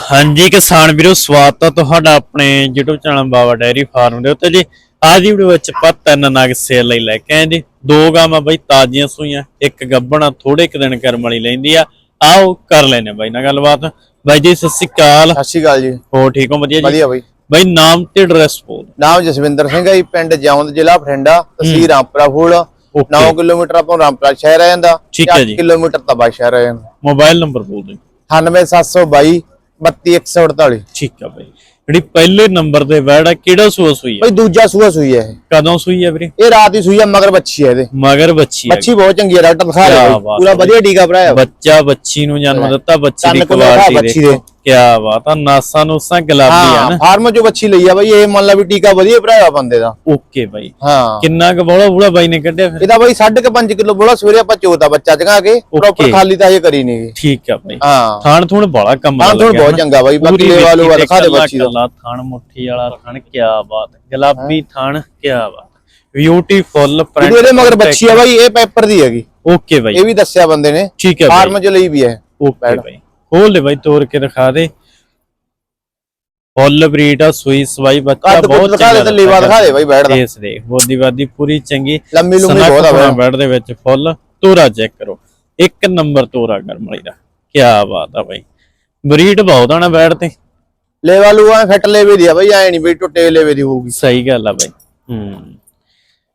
ਹਾਂਜੀ ਕਿਸਾਨ ਵੀਰੋ ਸਵਾਗਤ ਹੈ ਤੁਹਾਡਾ ਆਪਣੇ YouTube channel Baba dairy farm ਦੇ ਉੱਤੇ ਜੀ। ਅੱਜ ਦੀ ਵੀਡੀਓ ਵਿੱਚ ਆਪਾਂ ਤਿੰਨ ਨਗ ਸੇਲ ਲਈ ਲੈ ਕੇ ਆਏ ਜੀ। ਦੋ ਗਾਵਾਂ ਬਈ ਤਾਜ਼ੀਆਂ ਸੂਈਆਂ ਇੱਕ ਗੱਬਣਾ ਥੋੜੇ ਕੁ ਦਿਨ ਕਰਮ ਵਾਲੀ ਲੈਂਦੀ ਆ। ਆਓ ਕਰ ਲੈਨੇ ਬਾਈ ਨਾਲ ਗੱਲਬਾਤ। ਬਾਈ ਜੀ ਸਤਿ ਸ਼੍ਰੀ ਅਕਾਲ। ਸਤਿ ਸ਼੍ਰੀ ਅਕਾਲ ਜੀ। ਹੋ ਠੀਕ ਹੋ? ਵਧੀਆ ਜੀ? ਵਧੀਆ ਬਈ। ਬਾਈ ਨਾਮ ਤੇ ਐਡਰੈਸ ਬੋਲ ਨਾਮ ਜਸਵਿੰਦਰ ਸਿੰਘ ਹੈ ਜੀ ਪਿੰਡ ਜੌਂਦ ਜ਼ਿਲ੍ਹਾ ਬਠਿੰਡਾ। ਤਹਿਸੀਲ ਰਾਮਪੁਰਾ ਫੂਲ। 9 ਕਿਲੋਮੀਟਰ ਆਪਾਂ ਰਾਮਪੁਰਾ ਸ਼ਹਿਰ ਆ ਜਾਂਦਾ। ਠੀਕ ਹੈ ਜੀ। 8 ਕਿਲੋਮੀਟਰ ਤਬਾ ਸ਼ਹਿਰ ਆ ਜਾਂਦਾ। ਮੋਬਾਈਲ ਨੰਬਰ ਬੋਲ ਦਿਓ। 98722 32148 ਠੀਕ ਆ ਬਾਈ ਜਿਹੜੀ ਪਹਿਲੇ ਨੰਬਰ ਤੇ ਵੈੜ ਆ ਕਿਹੜਾ ਸੂਆ ਸੂਈ ਆ? ਬਈ ਦੂਜਾ ਸੂਆ ਸੂਈ ਹੈ ਇਹ। ਕਦੋਂ ਸੂਈ ਆ ਵੀਰੇ? ਇਹ ਰਾਤ ਦੀ ਸੂਈ ਹੈ ਮਗਰ ਬੱਚੀ ਹੈ ਇਹਦੇ। ਮਗਰ ਬੱਚੀ ਆ। ਬੱਚੀ ਬਹੁਤ ਚੰਗੀ ਹੈ ਡਾਕਟਰ ਦਿਖਾ ਰਿਹਾ ਪੂਰਾ ਹੈ। ਵਧੀਆ ਟੀਕਾ ਭਰਾਇਆ ਬੱਚਾ ਬੱਚੀ ਨੂੰ ਜਨਮ ਦਿੱਤਾ ਬੱਚੀ ਦੀ ਕੁਆਲਿਟੀ ਦੇ। ਕੀ ਬਾਤ ਆ ਨਾਸਾਂ ਨੂਸਾਂ ਗੁਲਾਬੀ ਆ ਹਾਂ ਨਾ। ਫਾਰਮ ਚੋਂ ਬੱਚੀ ਲਈ ਆ ਬਈ ਇਹ ਮੰਨ ਲਾ ਵੀ ਟੀਕਾ ਵਧੀਆ ਭਰਾਇਆ ਬੰਦੇ ਦਾ। ਓਕੇ ਬਾਈ। ਹਾਂ। ਕਿੰਨਾ ਕੁ ਬੋਲਾ ਬੂਲਾ ਬਾਈ ਨੇ ਕੱਢਿਆ ਫਿਰ? ਇਹਦਾ ਬਈ 5.5 ਕਿਲੋ ਬੋਲਾ ਸਵੇਰੇ ਆਪਾਂ ਚੋਦਾ ਬੱਚਾ ਜਗਾ ਕੇ ਪ੍ਰੋਪਰ। ਖਾਲੀ ਤਾਂ ਇਹ ਕਰੀ ਨਹੀਂ ਠੀਕ ਆ ਬਾਈ। ਹਾਂ। ਥਾਣ ਥੂਣ ਬੜਾ ਕੰਮ ਹਾਂ ਥੋੜਾ ਬਹੁਤ ਚੰਗਾ ਬਾਈ ਬਾਕੀ ਲੂਵਾ ਦਿਖਾ ਦੇ ਬੱਚੀ ਦਾ। ਕੱਲਾ ਥਾਣ ਮੁੱਠੀ ਵਾਲਾ ਥਾਣ ਕੀ ਬਾਤ ਗੁਲਾਬੀ ਥਾਣ ਕੀ ਬਾਤ। ਬਿਊਟੀਫੁੱਲ ਜਿਹੜੀ ਇਹਦੇ ਮਗਰ ਬੱਚੀ ਆ ਬਾਈ ਇਹ ਪੇਪਰ ਦੀ ਹੈਗੀ। ਓਕੇ ਬਾਈ। ਇਹ ਵੀ ਦੱਸਿਆ ਬੰਦੇ ਨੇ। ਠੀਕ ਹੈ ਫਾਰਮ ਚ ਲਈ ਵੀ ਹੈ। ਓਕੇ ਬਾਈ। ਖੋਲ ਲੈ ਬਾਈ ਤੋੜ ਕੇ ਦਿਖਾ ਦੇ। ਫੁੱਲ ਬਰੀਡ ਆ ਸੂਈ ਸਵਾਈ ਬੱਚਾ ਬਹੁਤ ਦਿਖਾ ਦੇ ਤੇ ਲੇਵਾ ਦਿਖਾ ਦੇ ਬਾਈ ਬੈਠ ਦਾ। ਇਸ ਦੇ ਬੋਦੀ ਬਾਦੀ ਪੂਰੀ ਚੰਗੀ। ਲੰਮੀ ਲੰਮੀ ਬਹੁਤ ਆ ਬੈਡ ਦੇ ਵਿੱਚ ਫੁੱਲ। ਤੋਰਾ ਚੈੱਕ ਕਰੋ। ਇੱਕ ਨੰਬਰ ਤੋਰਾ ਕਰਮ ਵਾਲੀ ਦਾ। ਕੀ ਬਾਤ ਆ ਬਾਈ। ਬਰੀਡ ਬਹੁਤ ਆ ਨਾ ਬੈਡ ਤੇ। ਲੇਵਾ ਲੂਆ ਫਿੱਟ ਲੇਵੇ ਦੀ ਆ ਬਾਈ ਐ ਨਹੀਂ ਬਈ ਟੁੱਟੇ ਲੇਵੇ ਦੀ ਹੋਊਗੀ। ਸਹੀ ਗੱਲ ਆ ਬਾਈ। ਹੂੰ।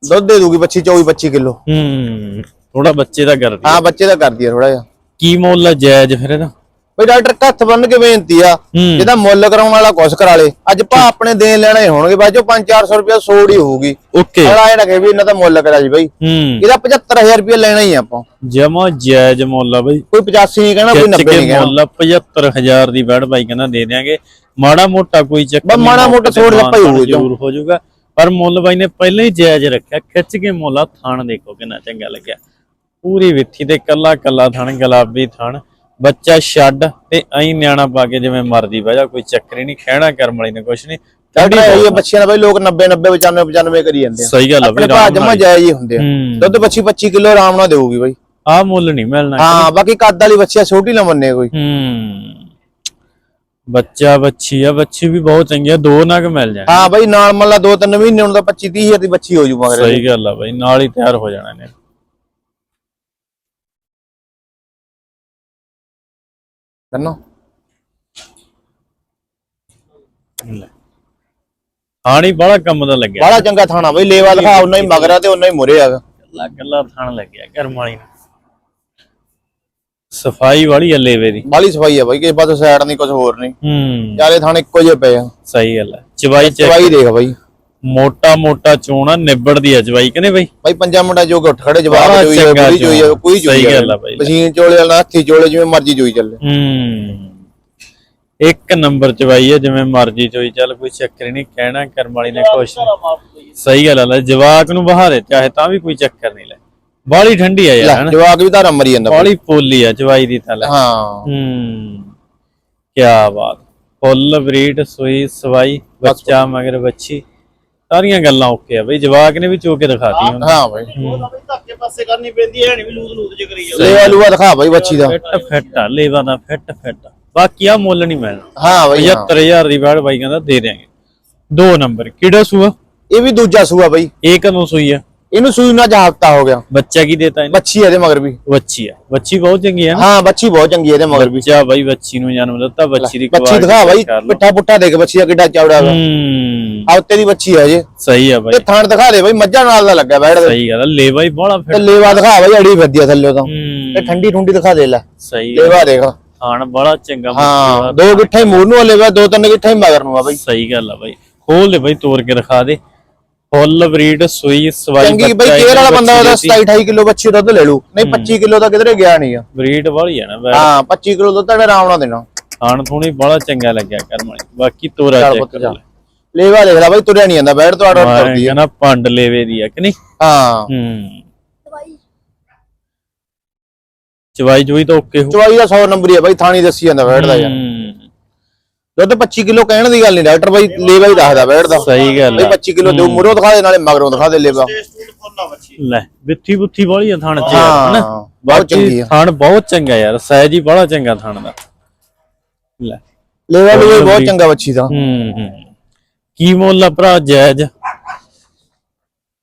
ਦੁੱਧ ਦੇ ਦੂਗੀ ਬੱਚੀ 24 25 ਕਿਲੋ। ਹੂੰ। ਥੋੜਾ ਬੱਚੇ ਦਾ ਕਰਦੀ। ਹਾਂ ਬੱਚੇ ਦਾ ਕਰਦੀ ਆ ਥੋੜਾ ਜਿਹਾ। ਕੀ ਮੁੱਲ ਆ ਜਾਇਜ਼ ਫਿਰ ਇਹਦਾ? ਬਈ ਡਾਕਟਰ ਹੱਥ ਬੰਨ ਕੇ ਬੇਨਤੀ ਆ ਜਿਹਦਾ ਮੁੱਲ ਕਰਾਉਣ ਵਾਲਾ ਕੁਛ ਕਰਾ ਲੇ। ਅੱਜ ਭਾ ਆਪਣੇ ਦੇਣ ਲੈਣਾ ਹੋਣਗੇ ਬਾਜੋ 5-400 ਰੁਪਇਆ ਸੋੜ ਹੀ ਹੋਊਗੀ। ਓਕੇ। ਅਗਲਾ ਇਹ ਨਾ ਕਹੇ ਵੀ ਇਹਨਾਂ ਦਾ ਮੁੱਲ ਕਰਾ ਜੀ ਬਾਈ। ਇਹਦਾ 75000 ਰੁਪਇਆ ਲੈਣਾ ਹੀ ਆਪਾਂ। ਜਮਾ ਜਾਇਜ਼ ਮੁੱਲ ਆ ਬਾਈ। ਕੋਈ 85 ਨਹੀਂ ਕਹਿਣਾ ਕੋਈ ਖਿੱਚ 90 ਕੇ ਨਹੀਂ ਕਹਿਣਾ। ਮੁੱਲ 75000 ਦੀ ਬੈਡ ਬਾਈ ਕਹਿੰਦਾ ਦੇ ਦਿਆਂਗੇ। ਮਾੜਾ ਮੋਟਾ ਕੋਈ ਚੱਕਰ ਬਸ ਮਾੜਾ ਮੋਟਾ ਛੋੜ ਮਾਨ ਲੱਪਾ ਹੀ ਜ਼ਰੂਰ ਹੋ ਜਾਊਗਾ। ਪਰ ਮੁੱਲ ਬਾਈ ਨੇ ਪਹਿਲਾਂ ਹੀ ਜਾਇਜ਼ ਰੱਖਿਆ। ਖਿੱਚ ਕੇ ਮੁੱਲ ਥਾਣ ਦੇਖੋ ਕਿੰਨਾ ਚੰਗਾ ਲੱਗਿਆ। ਪੂਰੀ ਵਿੱਥੀ ਤੇ ਕੱਲਾ ਕੱਲਾ ਥਣ ਗੁਲਾਬੀ ਥਣ। ਬੱਚਾ ਛੱਡ ਤੇ ਐਂ ਨਿਆਣਾ ਪਾ ਕੇ ਜਿਵੇਂ ਮਰਜ਼ੀ ਬਹਿ ਜਾ ਕੋਈ ਚੱਕਰ ਹੀ ਨਹੀਂ ਖਹਿਣਾ ਕਰਮ ਵਾਲੀ ਨੇ ਕੁਛ ਨਹੀਂ। ਡਾਕਟਰ ਇਹ ਬੱਚਿਆਂ ਦਾ ਬਾਈ ਲੋਕ 90 90 95 95 ਕਰੀ ਜਾਂਦੇ ਆ। ਸਹੀ ਗੱਲ ਆ ਬਈ ਜਮਾ ਜਾਇਜ਼ ਹੀ ਹੁੰਦੇ ਆ। ਦੁੱਧ 25 25 ਕਿਲੋ ਆਰਾਮ ਨਾਲ ਦੇਊਗੀ ਬਾਈ। ਆ ਮੁੱਲ ਨਹੀਂ ਮਿਲਣਾ। ਹਾਂ ਬਾਕੀ ਕੱਦ ਵਾਲੀ ਬੱਚੀ ਆ ਛੋਟੀ ਨਾ ਮੰਨੇ ਕੋਈ। ਹੂੰ। ਬੱਚਾ ਬੱਚੀ ਆ ਬੱਚੀ ਵੀ ਬਹੁਤ ਚੰਗੀ ਆ ਦੋ ਨਗ ਮਿਲ ਜਾਣ। ਹਾਂ ਬਾਈ ਨਾਲ ਮੰਨ ਲਾ 2-3 ਮਹੀਨੇ ਹੁਣ ਤਾਂ 25 30 ਹਜ਼ਾਰ ਦੀ ਬੱਚੀ ਹੋ ਜੂ ਮਗਰ। ਸਹੀ ਗੱਲ ਆ ਬਾਈ ਨਾਲ ਹੀ ਤਿਆਰ ਹੋ ਜਾਣਾ ਨੇ ਕੰਨੋ ਹਾਣੀ ਬੜਾ ਕੰਮ ਦਾ ਲੱਗਿਆ। ਬੜਾ ਚੰਗਾ ਥਾਣਾ ਬਾਈ ਲੇਵਾ ਲਿਖਾ ਉਹਨਾਂ ਹੀ ਮਗਰਾ ਤੇ ਉਹਨਾਂ ਹੀ ਮੁਰੇ ਆ। ਕੱਲਾ ਕੱਲਾ ਥਣ ਲੱਗਿਆ ਕਰਮ ਵਾਲੀ ਨੂੰ ਸਫ਼ਾਈ ਵਾਲੀ ਆ ਲੇਵੇ ਦੀ। ਬਾਲੀ ਸਫ਼ਾਈ ਆ ਬਾਈ ਕਿਸੇ ਪਾਸੇ ਸਾਈਡ ਨਹੀਂ ਕੁਝ ਹੋਰ ਨਹੀਂ ਹੂੰ। ਚਾਰੇ ਥਾਣੇ ਇੱਕੋ ਜਿਹੇ ਪਏ ਆ। ਸਹੀ ਗੱਲ ਆ। ਚਵਾਈ ਚ ਚਵਾਈ ਦੇਖ ਬਾਈ। ਮੋਟਾ ਮੋਟਾ ਚੋਣਾ ਨਿਬੜਦੀ ਆ ਚਵਾਈ ਕਹਿੰਦੇ ਬਾਈ? ਬਾਈ ਪੰਜਾਂ ਮਿੰਟਾਂ ਜੋ ਕੇ ਉੱਠ ਖੜੇ ਜਵਾਬ ਜੋਈ ਚੰਗਾ ਕੋਈ ਜੋਈ ਜਵਾਬ। ਕੋਈ ਸਹੀ ਜੋਈ ਗੱਲ ਆ ਬਾਈ। ਮਸ਼ੀਨ ਚੋਲੇ ਵਾਲਾ ਹੱਥੀ ਚੋਲੇ ਜਿਵੇਂ ਮਰਜ਼ੀ ਜੋਈ ਚੱਲੇ। ਹੂੰ। ਇੱਕ ਨੰਬਰ ਚਵਾਈ ਆ ਜਿਵੇਂ ਮਰਜ਼ੀ ਚੋਈ ਚੱਲ ਕੋਈ ਚੱਕਰ ਨਹੀਂ ਕਹਿਣਾ ਕਰਮ ਵਾਲੀ ਨੇ ਕੁਛ। ਸਹੀ ਗੱਲ ਆ ਜਵਾਕ ਨੂੰ ਬਹਾਰੇ ਚਾਹੇ ਤਾਂ ਵੀ ਕੋਈ ਚੱਕਰ ਨਹੀਂ ਲੈ। ਬਾਲੀ ਠੰਡੀ ਆ ਯਾਰ ਹਨਾ? ਜਵਾਕ ਵੀ ਧਾਰਾ ਮਰੀ ਜਾਂਦਾ ਬਾਲੀ ਪੋਲੀ ਆ ਚਵਾਈ ਦੀ ਤਾਂ ਲੈ। ਹਾਂ। ਹੂੰ। ਕੀ ਬਾਤ। ਫੁੱਲ ਬਰੀਡ ਸੂਈ ਸਵਾਈ ਬੱਚਾ ਮਗਰ ਬੱਚੀ। ਸਾਰੀਆਂ ਗੱਲਾਂ ਓਕੇ ਆ ਬਈ ਜਵਾਕ ਨੇ ਵੀ ਚੋ ਕੇ ਦਿਖਾਤੀ ਹੁਣ ਹਾਂ ਬਾਈ। ਧੱਕੇ ਪਾਸੇ ਕਰਨੀ ਪੈਂਦੀ ਹੈ ਨਹੀਂ ਵੀ ਲੂਦ ਲੂਦ ਚ ਕਰੀ ਜਾਂਦੇ ਲੇਵਾ ਲੂਆ ਦਿਖਾ ਬਾਈ ਬੱਚੀ ਦਾ। ਫਿੱਟ ਫਿੱਟ ਆ ਲੇਵਾ ਦਾ ਫਿੱਟ ਫਿੱਟ ਬਾਕੀ ਆ ਮੁੱਲ ਨਹੀਂ ਮਿਲਣਾ ਹਾਂ ਬਾਈ ਹਾਂ। 75000 ਦੀ ਬਾੜ ਬਾਈ ਕਹਿੰਦਾ ਦੇ ਦਿਆਂਗੇ। ਦੋ ਨੰਬਰ ਕਿਹੜਾ ਸੂਆ? ਇਹ ਵੀ ਦੂਜਾ ਸੂਆ ਬਾਈ। ਇਹ ਕਦੋਂ ਸੂਈ ਆ? ਇਹਨੂੰ ਸੂਈ ਨਾਲ ਹਫਤਾ ਹੋ ਗਿਆ। ਬੱਚਾ ਕੀ ਦੇਤਾ ਇਹਨੇ? ਬੱਚੀ ਇਹਦੇ ਮਗਰ ਵੀ। ਬੱਚੀ ਆ। ਬੱਚੀ ਬਹੁਤ ਚੰਗੀ ਆ ਨਾ? ਹਾਂ ਬੱਚੀ ਬਹੁਤ ਚੰਗੀ ਇਹਦੇ ਮਗਰ ਵੀ। ਬੱਚਾ ਬਾਈ ਬੱਚੀ ਨੂੰ ਜਨਮ ਦਿੱਤਾ ਬੱਚੀ ਦੀ ਬੱਚੀ ਦਿਖਾ ਬਾਈ। ਪਿੱਠਾ ਪੁੱਠਾ ਦੇਖ ਬੱਚੀ ਦਾ ਕਿੱਡਾ ਚੌੜਾ ਹੈ ਹੂੰ। ਆ ਉੱਤੇ ਦੀ ਬੱਚੀ ਹੈ ਜੇ ਸਹੀ ਆ ਤੇ ਬਾਈ ਥਾਣ ਦਿਖਾ ਦੇ ਬਾਈ ਮੱਝਾਂ ਨਾਲ ਦਾ ਲੱਗਾ ਬੈਠ ਸਹੀ ਗੱਲ ਹੀ ਬੜਾ ਤੇ ਫਿੱਟ ਲੇਵਾ ਦਿਖਾ ਬਾਈ ਅੜੀ ਵਧੀਆ ਥੱਲੇ ਤੋਂ। ਤੇ ਠੰਡੀ ਠੁੰਡੀ ਦਿਖਾ ਦੇ ਲੈ। ਸਹੀ ਲੇਵਾ ਦੇਖ। ਖਾਣ ਬੜਾ ਚੰਗਾ ਹਾਂ ਦੋ ਗਿੱਠੇ ਮੂਰ ਨੂੰ ਲੇਵਾ ਦੋ ਤਿੰਨ ਗਿੱਠੇ ਮਗਰ ਨੂੰ ਆ ਬਾਈ। ਸਹੀ ਗੱਲ ਆ ਬਾਈ। ਖੋਲ ਦੇ ਬਾਈ ਤੋੜ ਕੇ ਦਿਖਾ ਦੇ। ਫੁੱਲ ਬਰੀਡ ਸੂਈ ਸਵਾਈ ਚੰਗੀ ਬਾਈ ਕੇਅਰ ਵਾਲਾ ਬੰਦਾ ਉਹਦਾ 27 28 ਕਿਲੋ ਬੱਚੀ ਦੁੱਧ ਲੈ ਲੂ ਨਹੀਂ 25 ਕਿਲੋ ਤਾਂ ਕਿਧਰੇ ਗਿਆ ਨਹੀਂ ਆ। ਬਰੀਡ ਵਾਲੀ ਆ ਨਾ ਹਾਂ 25 ਕਿਲੋ ਦੁੱਧ ਤਾਂ ਆਰਾਮ ਨਾਲ ਦੇਣਾ। ਖਾਣ ਥੋੜੀ ਬੜਾ ਚੰਗਾ ਲੱਗਿਆ ਕਰਮ ਵਾਲੀ। ਬਾਕੀ ਤੋਰਾ ਚੈੱਕ ਕਰ। ਲੈ। ਲੇਵਾ ਦੇਖ ਲੈ ਬਾਈ ਤੁਰਿਆ ਨਹੀਂ ਜਾਂਦਾ ਬੈਠ ਤੋਂ ਆਰਡਰ ਮੈਂ ਕਰਦੀ ਆ। ਕਹਿੰਦਾ ਪੰਡ ਲੇਵੇ ਦੀ ਆ ਕਿ ਨਹੀਂ? ਹਾਂ। ਹੂੰ। ਚਵਾਈ। ਜੋਈ ਤਾਂ ਓਕੇ ਹੋ। ਚਵਾਈ ਦਾ 100 ਨੰਬਰ ਹੀ ਆ ਬਾਈ ਥਾਣੀ ਦੱਸੀ ਜਾਂਦਾ ਬੈਠ ਦਾ ਯਾਰ ਹੂੰ, ਦੁੱਧ 25 ਕਿਲੋ ਕਹਿਣ ਦੀ ਗੱਲ ਨਹੀਂ ਡਾਕਟਰ ਬਾਈ ਲੇਵਾ ਹੀ ਦੱਸਦਾ ਬੈਠ ਦਾ ਸਹੀ ਗੱਲ ਬਾਈ ਆ 25 ਕਿਲੋ ਦੇ ਮੁਰੋਂ ਦਿਖਾ ਦੇ ਨਾਲੇ ਮਗਰੋਂ ਦਿਖਾ ਦੇ ਲੇਵਾ। ਟੇਸਟ ਫੁੱਲਾ ਬੱਚੀ। ਲੈ ਬਿੱਥੀ ਬੁੱਥੀ ਵਾਲੀ ਆ ਥਣ ਚ ਹਾਂ, ਯਾਰ ਹਨਾ? ਬਹੁਤ ਚੰਗੀ ਆ। ਥਣ ਬਹੁਤ ਚੰਗਾ ਯਾਰ ਸਾਈਜ਼ ਹੀ ਬੜਾ ਚੰਗਾ ਥਣ ਦਾ। ਲੈ। ਲੈਵਲ ਵੀ ਬਹੁਤ ਚੰਗਾ ਬੱਚੀ ਦਾ। ਹੂੰ ਹੂੰ। ਕੀ ਮੁੱਲ ਆ ਭਰਾ ਜਾਇਜ਼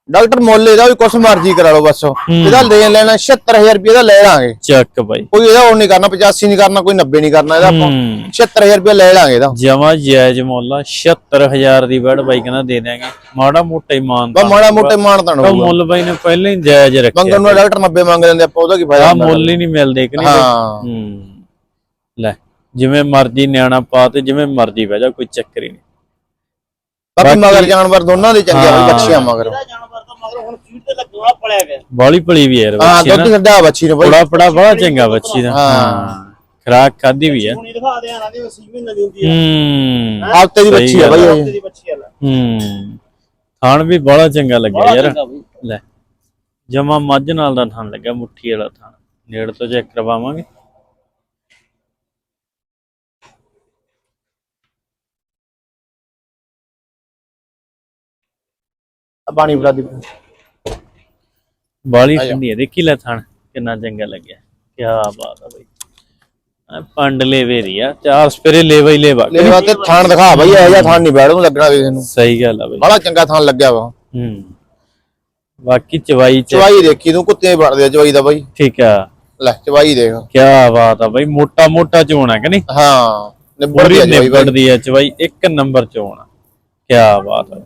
ਡਾਕਟਰ ਮੋਲੇ ਦਾ ਵੀ ਕੁਛ ਮਰਜ਼ੀ ਕਰਾ ਲਓ ਬਸ। ਇਹਦਾ ਲੈ ਲੈਣਾ 76000 ਰੁਪਏ ਦਾ ਲੈ ਲਾਂਗੇ। ਚੱਕ ਬਾਈ। ਕੋਈ ਇਹਦਾ ਉਹ ਨਹੀਂ ਕਰਨਾ 85 ਨਹੀਂ ਕਰਨਾ ਕੋਈ 90 ਨਹੀਂ ਕਰਨਾ ਇਹਦਾ ਆਪਾਂ। ਹੂੰ। 76000 ਰੁਪਏ ਲੈ ਲਾਂਗੇ ਇਹਦਾ। ਜਮਾ ਜਾਇਜ਼ ਮੁੱਲ ਆ 76000 ਦੀ ਬੈਡ ਬਾਈ ਕਹਿੰਦਾ ਦੇ ਦਿਆਂਗੇ। ਮਾੜਾ ਮੋਟਾ ਹੀ ਮਾਨ ਬਸ ਮਾੜਾ ਮੋਟੇ ਮਾਨਤਾਨ ਤਾਂ ਹੋਊਗਾ। ਮੁੱਲ ਬਾਈ ਨੇ ਪਹਿਲਾਂ ਹੀ ਜਾਇਜ਼ ਰੱਖਿਆ ਮੰਗਣ ਨੂੰ ਡਾਕਟਰ 90 ਮੰਗ ਲੈਂਦੇ ਆਪਾਂ ਉਹਦਾ ਕੀ ਫਾਇਦਾ ਆ? ਮੁੱਲ ਹੀ ਨਹੀਂ ਮਿਲਦੇ ਕਿ ਨਹੀਂ? ਹਾਂ। ਲੈ ਜਿਵੇਂ ਮਰਜ਼ੀ ਨਿਆਣਾ ਪਾ ਤੇ ਜਿਵੇਂ ਮਰਜ਼ੀ ਬਹਿ ਜਾ ਕੋਈ ਚੱਕਰ ਹੀ ਨਹੀਂ। ਬਾਕੀ ਮਗਰ ਜਾਨਵਰ ਦੋਨਾਂ ਦੇ ਚੰਗੇ ਆ ਬੱਚੀਆਂ ਮਗਰ। ਤਾਂ ਮਗਰ ਹੁਣ ਫੀਡ ਤੇ ਲੱਗਣਾ ਪੜਿਆ ਗਿਆ। ਬਾਲੀ ਭਲੀ ਵੀ ਯਾਰ ਹਾਂ ਦੁੱਧ ਛੱਡਿਆ ਬੱਚੀ ਨੂੰ ਬਈ। ਬੜਾ ਬੜਾ ਬੜਾ ਚੰਗਾ ਬੱਚੀ ਦਾ। ਹਾਂ। ਹਾਂ ਖਰਾਕ ਖਾਦੀ ਵੀ ਹੈ ਹੁਣ ਇਹ ਦਿਖਾ ਦੇ ਆਣਾ ਦੀ 6 ਮਹੀਨੇ ਦੀ ਹੁੰਦੀ ਹੈ। ਹੂੰ। ਹਫ਼ਤੇ ਦੀ ਬੱਚੀ ਆ ਗੱਲ ਬਈ ਇਹ ਦੀ ਬੱਚੀ ਆ ਲੈ। ਹੂੰ। ਥਾਣ ਵੀ ਬੜਾ ਚੰਗਾ ਲੱਗਿਆ ਯਾਰ। ਲੈ ਜਮਾ ਮੱਝ ਨਾਲ ਦਾ ਥਾਣ ਲੱਗਾ ਮੁੱਠੀ ਵਾਲਾ ਥਾਣ। ਨੇੜ ਤੋਂ ਚੈੱਕ ਕਰਵਾਵਾਂਗੇ। ਪਾਣੀ ਬਰਾ ਦੀ। ਬਾਲੀ ਠੰਡੀ ਹੈ। ਦੇਖੀ ਲੈ ਥਾਣ ਕਿੰਨਾ ਚੰਗਾ ਲੱਗਿਆ। ਕੀ ਬਾਤ ਆ ਬਈ। ਆ ਪੰਡ ਲੇਵੇ ਦੀ ਆ ਚਾਰ ਸਪਰੇ ਲੇਵਾ ਹੀ ਲੇਵਾ। ਲੈਵਾ ਤੇ ਥਾਣ ਦਿਖਾ ਬਈ ਇਹੋ ਜਿਹਾ ਥਾਣ ਨਹੀਂ ਬੈਠ ਨੂੰ ਲੱਗਣਾ ਕਿਸੇ ਨੂੰ। ਸਹੀ ਗੱਲ ਆ ਬਈ। ਬੜਾ ਚੰਗਾ ਥਾਣ ਲੱਗਿਆ ਵਾ। ਹੂੰ। ਬਾਕੀ ਚਵਾਈ ਚ ਚਵਾਈ ਦੇਖੀ ਤੂੰ ਕੁੱਤੇ ਆ ਚਵਾਈ ਦਾ ਬਈ। ਠੀਕ ਆ। ਲੈ ਚਵਾਈ ਦੇਖ। ਕੀ ਬਾਤ ਆ ਬਈ ਮੋਟਾ ਮੋਟਾ ਚੋਣਾ ਕਿ ਨਹੀਂ? ਹਾਂ ਗਿਆ ਚਵਾਈ ਨਿਬੜਦੀ ਆ ਚਵਾਈ ਇੱਕ ਨੰਬਰ ਚੋਣਾ ਕੀ ਬਾਤ ਆ।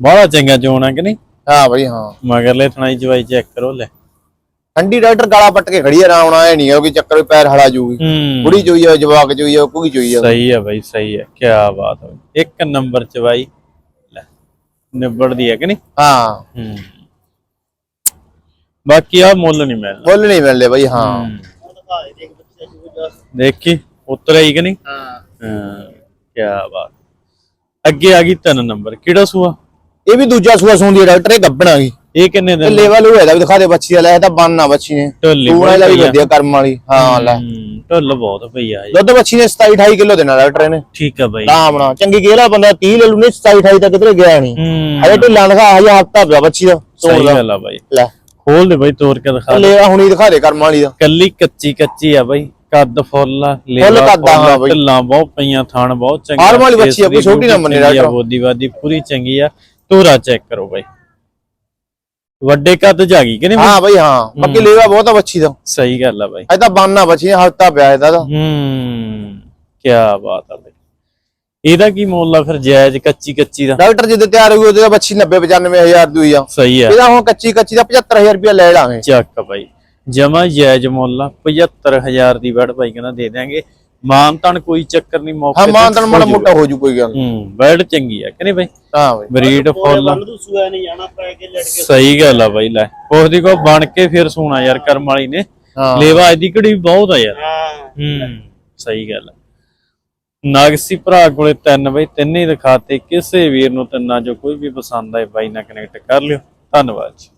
ਬੜਾ ਚੰਗਾ ਚੋਣਾ ਕਿ ਨਹੀਂ? ਹਾਂ ਬਈ ਹਾਂ। ਮਗਰਲੇ ਥਣਾਈ ਚਵਾਈ ਚੈੱਕ ਕਰੋ ਲੈ। ਠੰਡੀ ਡਾਕਟਰ ਗਾਲਾ ਪੱਟ ਕੇ ਖੜੀ ਆ ਰਾਉਣ ਆਏ ਨਹੀਂ ਕਿ ਚੱਕਰ ਪੈਰ ਹਲਾ ਜੂਗੀ। ਹੂੰ। ਬੁੜੀ ਚੋਈ ਆ ਜਵਾਕ ਚੋਈ ਆ ਕੋਈ ਚੋਈ ਆ। ਸਹੀ ਆ ਬਈ ਸਹੀ ਆ ਕੀ ਬਾਤ ਆ ਇੱਕ ਨੰਬਰ ਚਵਾਈ ਲੈ ਨਿਬੜਦੀ ਆ ਕਿ ਨਹੀਂ? ਹਾਂ। ਹੂੰ। ਬਾਕੀ ਆ ਮੁੱਲ ਨਹੀਂ ਮਿਲਣਾ। ਮੁੱਲ ਨਹੀਂ ਮਿਲਦੇ ਬਈ ਹਾਂ। ਹੂੰ। ਦੇਖੀ ਉਤਰਿਆ ਹੀ ਕਿ ਨਹੀਂ? ਹਾਂ। ਹਾਂ ਕੀ ਬਾਤ। ਅੱਗੇ ਆ ਗਈ ਤਿੰਨ ਨੰਬਰ। ਕਿਹੜਾ ਸੂਆ? ਇਹ ਵੀ ਦੂਜਾ ਸੂਆ ਸੌਂਦੀ ਡਾਕਟਰ ਇਹ ਗੱਬਣਾ ਗਈ ਇਹ ਕਿੰਨੇ ਤੇ ਦਿਨ ਲੈਵਲ ਹੋਇਆ ਦਾ ਵੀ ਦਿਖਾ ਦੇ ਬੱਚੀ ਦਾ ਲੈ ਇਹ ਤਾਂ ਬੰਨਾ ਬੱਚੀ ਨੇ। ਢੋਲੀ ਤੂੰ ਵਾਲਾ ਵੀ। ਵਧੀਆ ਕਰਮ ਵਾਲੀ। ਹਾਂ ਲੈ। ਢੁੱਲ ਬਹੁਤ ਪਈ ਆ ਜੀ। ਦੁੱਧ ਬੱਚੀ ਨੇ 27 28 ਕਿਲੋ ਦੇਣਾ ਡਾਕਟਰ ਨੇ। ਠੀਕ ਆ ਬਾਈ। ਆਰਾਮ ਚੰਗੀ ਗੇਲਾ ਬੰਦਾ 30 ਲੈ ਲੂ ਨੇ 27 28 ਤੱਕ ਕਿਧਰੇ ਗਿਆ ਨਹੀਂ। ਹੂੰ। ਅਜੇ ਢਿੱਲਾ ਦਿਖਾ ਹਜੇ ਹਫਤਾ ਪਿਆ ਬੱਚੀ ਦਾ ਸਹੀ ਗੱਲ ਆ ਬਾਈ। ਲੈ। ਖੋਲ ਦੇ ਬਾਈ ਤੋੜ ਕੇ ਦਿਖਾ। ਲੈ ਹੁਣੀ ਦਿਖਾ ਦੇ ਕਰਮ ਵਾਲੀ ਦਾ। ਕੱਲੀ ਕੱਚੀ ਕੱਚੀ ਆ ਬਾਈ। ਕੱਦ ਫੁੱਲ ਲੇਵਾ ਕੱਦ ਆ, ਹਾਂ ਬਾਈ। ਢਿੱਲਾਂ ਬਹੁਤ ਪਈਆਂ ਥਾਣ ਬਹੁਤ ਚੰਗਾ ਆਰਮ ਵਾਲੀ ਬੱਚੀ ਆ, ਕੋਈ ਛੋਟੀ ਨਾ ਮੰਨੇ ਡਾਕਟਰ। ਬੋਦੀ ਬਾਦੀ ਪੂਰੀ ਚੰਗੀ ਆ। ਤੋਰਾ ਚੈੱਕ ਕਰੋ ਬਾਈ। ਵੱਡੇ ਕੱਦ ਚ ਆ ਗਈ ਕਿ ਨਹੀਂ? ਹਾਂ ਬਈ ਹਾਂ। ਬਾਕੀ ਲੇਵਾ ਬਹੁਤ ਆ ਬੱਚੀ ਦਾ। ਸਹੀ ਗੱਲ ਆ ਬਾਈ। ਅਜੇ ਤਾਂ ਬੰਨਾ ਬੱਚੀ ਹਫਤਾ ਪਿਆ ਇਹਦਾ ਤਾਂ। ਹੂੰ ਕੀ ਬਾਤ ਆ ਬਾਈ। ਇਹਦਾ ਕੀ ਮੁੱਲ ਆ ਫਿਰ ਜਾਇਜ਼ ਕੱਚੀ ਕੱਚੀ ਦਾ? ਡਾਕਟਰ ਜਿੱਦ ਤਿਆਰ ਹੋਈ ਉਹਦੇ ਤਾਂ ਬੱਚੀ 90 95000 ਦੀ ਹੋਈ ਆ। ਸਹੀ ਆ। ਇਹਦਾ ਹੁਣ ਕੱਚੀ ਕੱਚੀ ਦਾ 75000 ਰੁਪਇਆ ਲੈ ਲਾਂਗੇ। ਚੱਕ ਬਾਈ। ਜਮਾ ਜਾਇਜ਼ ਮੁੱਲ ਆ 75000 ਦੀ ਬੈਡ ਭਾਈ ਕਹਿੰਦਾ ਦੇ ਦਿਆਂਗੇ। ਮਾਨ ਤਾਨ ਕੋਈ ਚੱਕਰ ਨਹੀਂ ਮੌਕੇ ਹਾਂ ਤੇ ਮਾਨ ਤਾਂ ਮਾੜਾ। ਮੋਟਾ ਹੋ ਜੂ ਕੋਈ ਗੱਲ। ਹੂੰ ਬੈਡ ਚੰਗੀ ਆ ਕਿ ਨਹੀਂ ਬਾਈ? ਹਾਂ ਬਈ। ਬਰੀਡ ਫੁੱਲ ਆ। ਬੰਨ ਤੂੰ ਸੂਆ ਨਹੀਂ ਜਾਣਾ ਪੈ ਕੇ ਲੜ ਕੇ ਸਹੀ ਗੱਲ ਆ ਬਾਈ ਲੈ। ਉਹਦੀ ਕੋ ਬਣ ਕੇ ਫਿਰ ਸੋਣਾ ਯਾਰ ਕਰਮ ਵਾਲੀ ਨੇ। ਹਾਂ। ਲੇਵਾ ਇਹਦੀ ਘੜੀ ਬਹੁਤ ਆ ਯਾਰ। ਹਾਂ। ਹੂੰ ਸਹੀ ਗੱਲ ਆ। ਨਾਗਸੀ ਭਰਾ ਕੋਲੇ ਤਿੰਨ ਬਈ ਤਿੰਨੇ ਹੀ ਦਿਖਾਤੇ। ਕਿਸੇ ਵੀਰ ਨੂੰ ਤਿੰਨਾਂ ਚੋਂ ਕੋਈ ਵੀ ਪਸੰਦ ਆਏ ਬਾਈ ਨਾਲ ਕਨੈਕਟ ਕਰ ਲਿਓ। ਧੰਨਵਾਦ ਜੀ।